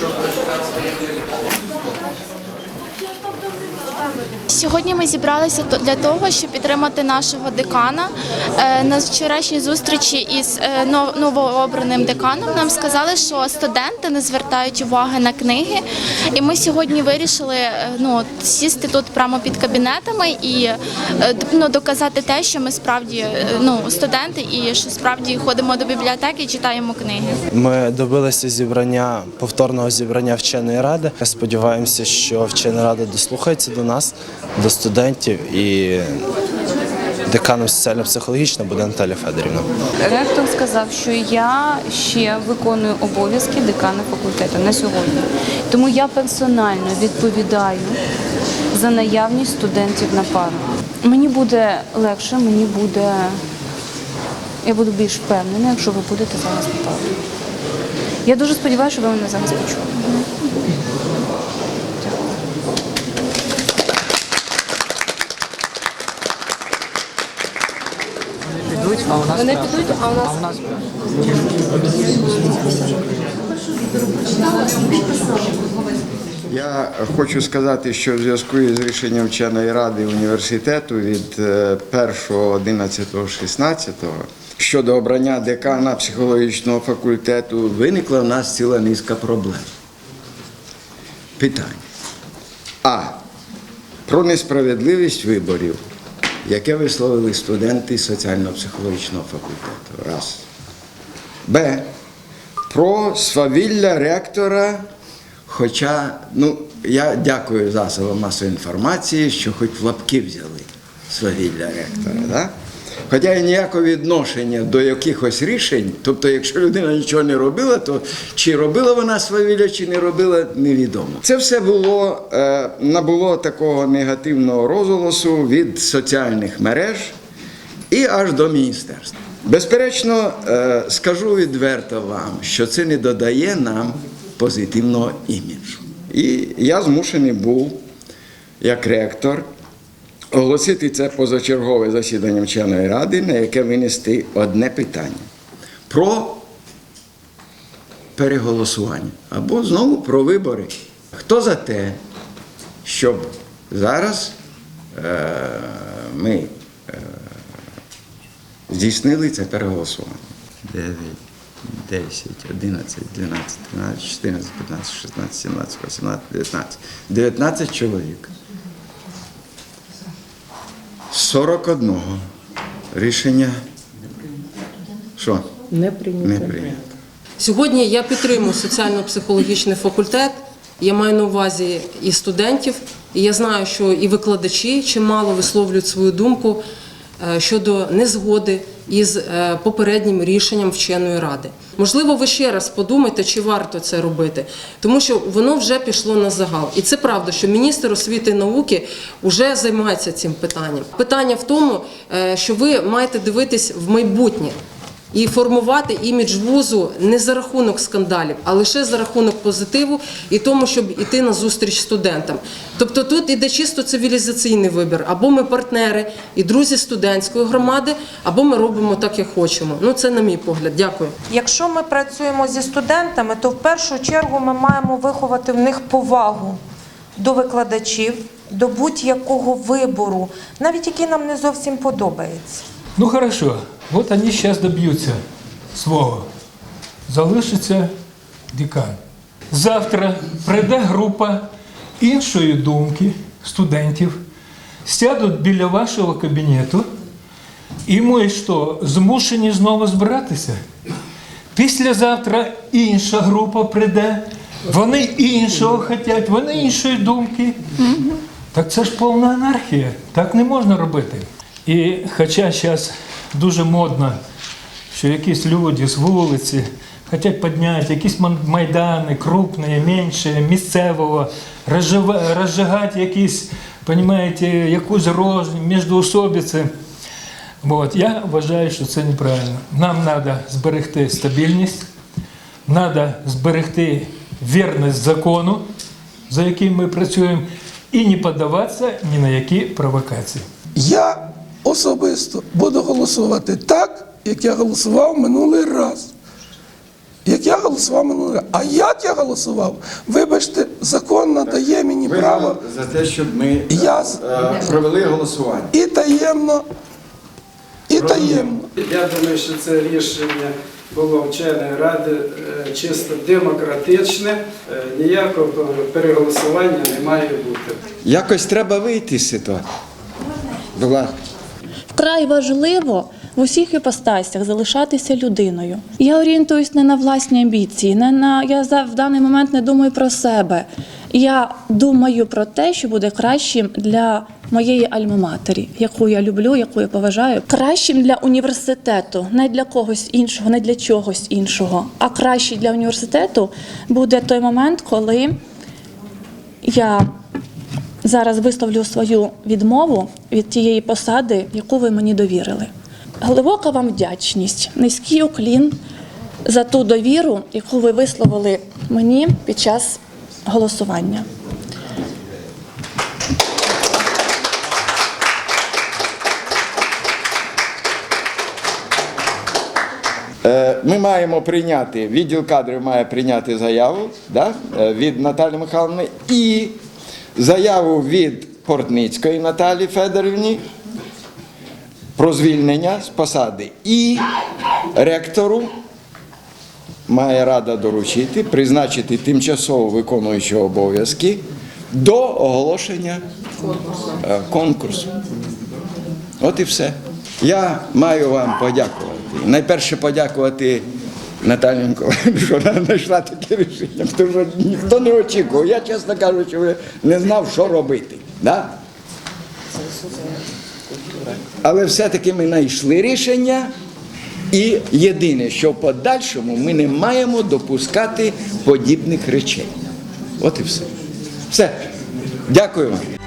Що прочитав своє Сьогодні ми зібралися для того, щоб підтримати нашого декана. Е, На вчорашній зустрічі із е, новообраним деканом нам сказали, що студенти не звертають уваги на книги. І ми сьогодні вирішили е, ну, сісти тут прямо під кабінетами і ну, доказати те, що ми справді ну, студенти і що справді ходимо до бібліотеки і читаємо книги. Ми добилися зібрання повторного зібрання вченої ради. Сподіваємося, що вчена рада дослухається до нас, до студентів і деканом соціально-психологічно буде Наталя Федорівна. Ректор сказав, що я ще виконую обов'язки декана факультету на сьогодні. Тому я персонально відповідаю за наявність студентів на пару. Мені буде легше, мені буде. Я буду більш впевнена, якщо ви будете зараз на пару. Я дуже сподіваюся, що ви мене зараз почули. підуть, а у нас Вони підуть, а у нас А у нас Я хочу сказати, що в зв'язку із рішенням вченої ради університету від е, 1.11.16 щодо обрання декана психологічного факультету виникла в нас ціла низка проблем. Питань. А. Про несправедливість виборів, яке висловили студенти соціально-психологічного факультету. Раз. Б. Про свавілля ректора. Хоча, ну, я дякую засобам масової інформації, що хоч в лапки взяли свавілля ректора. Да? Хоча і ніякого відношення до якихось рішень, тобто, якщо людина нічого не робила, то чи робила вона свавілля, чи не робила, невідомо. Це все було, е, набуло такого негативного розголосу від соціальних мереж і аж до міністерства. Безперечно, е, скажу відверто вам, що це не додає нам позитивного іміджу. І я змушений був, як ректор, оголосити це позачергове засідання вченої ради, на яке винести одне питання про переголосування або знову про вибори. Хто за те, щоб зараз е, ми е, здійснили це переголосування? 9, 10, 11, 12, 13, 14, 15, 16, 17, 18, 19. 19 чоловік. 41 рішення. Що? не прийнято. Не прийнято. Сьогодні я підтримую соціально-психологічний факультет. Я маю на увазі і студентів, і я знаю, що і викладачі чимало висловлюють свою думку е, щодо незгоди із е, попереднім рішенням вченої ради. Можливо, ви ще раз подумайте, чи варто це робити, тому що воно вже пішло на загал. І це правда, що міністр освіти і науки вже займається цим питанням. Питання в тому, е, що ви маєте дивитись в майбутнє і формувати імідж вузу не за рахунок скандалів, а лише за рахунок позитиву і тому, щоб іти на зустріч студентам. Тобто тут іде чисто цивілізаційний вибір: або ми партнери і друзі студентської громади, або ми робимо так, як хочемо. Ну це на мій погляд. Дякую. Якщо ми працюємо зі студентами, то в першу чергу ми маємо виховати в них повагу до викладачів, до будь-якого вибору, навіть який нам не зовсім подобається. Ну хорошо, вот они сейчас добьются свого. Залишиться декан. Завтра прийде група іншої думки студентів, сядуть біля вашого кабінету, і ми що, змушені знову збиратися? Післязавтра інша група прийде, вони іншого хочуть, вони іншої думки. Так це ж повна анархія. Так не можна робити. І хоча зараз дуже модно, що якісь люди з вулиці хочуть підняти якісь майдани, крупні, менші, місцевого, розжигати якісь, понимаєте, якусь рознь, міждоусобиці. От, я вважаю, що це неправильно. Нам треба зберегти стабільність, треба зберегти вірність закону, за яким ми працюємо, і не піддаватися ні на які провокації. Я особисто буду голосувати так, як я голосував минулий раз. Як я голосував минулий раз. А як я голосував? Вибачте, закон надає мені Ви право за те, щоб ми Я е, провели голосування. і таємно, і таємно. Я думаю, що це рішення було вченої ради е, чисто демократичне, е, ніякого переголосування не має бути. Якось треба вийти з ситуації. Вкрай важливо в усіх іпостасях залишатися людиною. Я орієнтуюсь не на власні амбіції, не на я за в даний момент не думаю про себе. Я думаю про те, що буде кращим для моєї альма-матері, яку я люблю, яку я поважаю, кращим для університету, не для когось іншого, не для чогось іншого. А кращий для університету буде той момент, коли я зараз висловлю свою відмову від тієї посади, яку ви мені довірили. Глибока вам вдячність, низький уклін за ту довіру, яку ви висловили мені під час голосування. Е, Ми маємо прийняти, відділ кадрів має прийняти заяву да, е, від Наталі Михайловни і заяву від Портницької Наталі Федорівні про звільнення з посади. І ректору має рада доручити, призначити тимчасово виконуючого обов'язки до оголошення е, конкурсу. От і все. Я маю вам подякувати. Найперше подякувати Наталії Миколаївні, що вона знайшла таке рішення, тому що ніхто не очікував. Я, чесно кажучи, не знав, що робити. Да? Але все-таки ми знайшли рішення. І єдине, що в подальшому ми не маємо допускати подібних речей. От і все. Все. Дякую вам.